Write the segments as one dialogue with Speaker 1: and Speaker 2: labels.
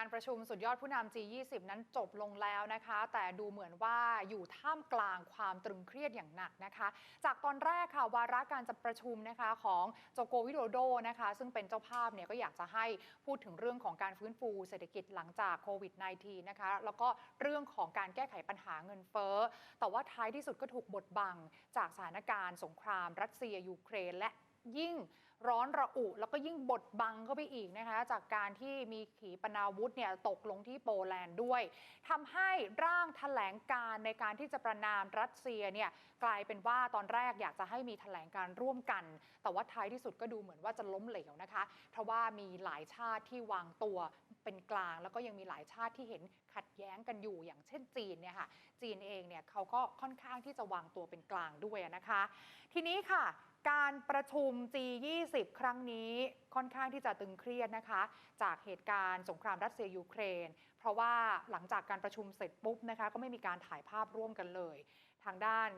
Speaker 1: การประชุมสุดยอดผู้นำ G20 นั้นจบลงแล้วนะคะ แต่ดูเหมือนว่าอยู่ท่ามกลางความตรึงเครียดอย่างหนักนะคะ จากตอนแรกค่ะวาระการจะประชุมนะคะของโจโกวิโดโดนะคะ ซึ่งเป็นเจ้าภาพเนี่ยก็อยากจะให้พูดถึงเรื่องของการฟื้นฟูเศรษฐกิจหลังจากโควิด -19 นะคะ แล้วก็เรื่องของการแก้ไขปัญหาเงินเฟ้อ แต่ว่าท้ายที่สุดก็ถูกบดบังจากสถานการณ์สงคราม รัสเซียยูเครนและยิ่ง ร้อนระอุแล้วก็ยิ่งบดบังเข้าไปอีกนะคะ จากการที่มีขีปนาวุธเนี่ยตกลงที่โปแลนด์ด้วยทำให้ร่างแถลงการในการที่จะประนามรัสเซียเนี่ยกลายเป็นว่าตอนแรกอยากจะให้มีแถลงการร่วมกัน แต่ว่าท้ายที่สุดก็ดูเหมือนว่าจะล้มเหลวนะคะเพราะว่ามีหลายชาติที่วางตัวเป็นกลาง แล้วก็ยังมีหลายชาติที่เห็นขัดแย้งกันอยู่อย่างเช่นจีนเนี่ยค่ะจีนเองเนี่ยเขาก็ค่อนข้างที่จะวางตัวเป็นกลางด้วยนะคะ ทีนี้ค่ะการประชุม G20 ครั้งนี้ค่อนข้างที่จะตึงเครียดนะคะ จากเหตุการณ์สงครามรัสเซียยูเครน เพราะว่าหลังจากการประชุมเสร็จปุ๊บนะคะ ก็ไม่มีการถ่ายภาพร่วมกันเลย ทางด้าน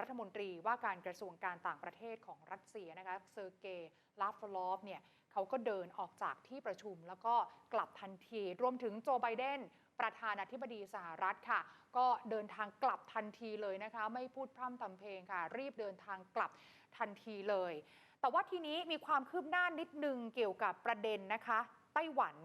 Speaker 1: รัฐมนตรีว่าการกระทรวงการต่างประเทศของรัสเซียนะคะเซอร์เกย์ลาฟลอฟเนี่ย เขาก็เดินออกจากที่ประชุม แล้วก็กลับทันที รวมถึงโจไบเดนประธานาธิบดีสหรัฐค่ะ ก็เดินทางกลับทันทีเลยนะคะ ไม่พูดพร่ำทำเพลงค่ะ รีบเดินทางกลับทันทีเลย แต่ว่าทีนี้มีความคืบหน้านิดนึงเกี่ยวกับประเด็นนะคะ ไต้หวัน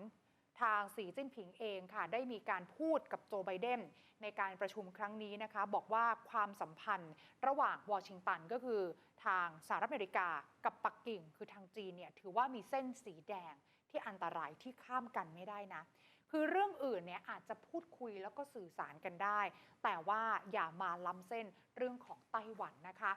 Speaker 1: ทางสีจิ้นผิงเองค่ะ ได้มีการพูดกับโจไบเดนในการประชุมครั้งนี้นะคะ บอกว่าความสัมพันธ์ระหว่างวอชิงตันก็คือทางสหรัฐอเมริกากับปักกิ่ง คือทางจีนเนี่ยถือว่ามีเส้นสีแดงที่อันตรายที่ข้ามกันไม่ได้นะ คือเรื่องอื่นเนี่ยอาจจะพูดคุยแล้วก็สื่อสารกันได้ แต่ว่าอย่ามาล้ำเส้นเรื่องของไต้หวันนะคะ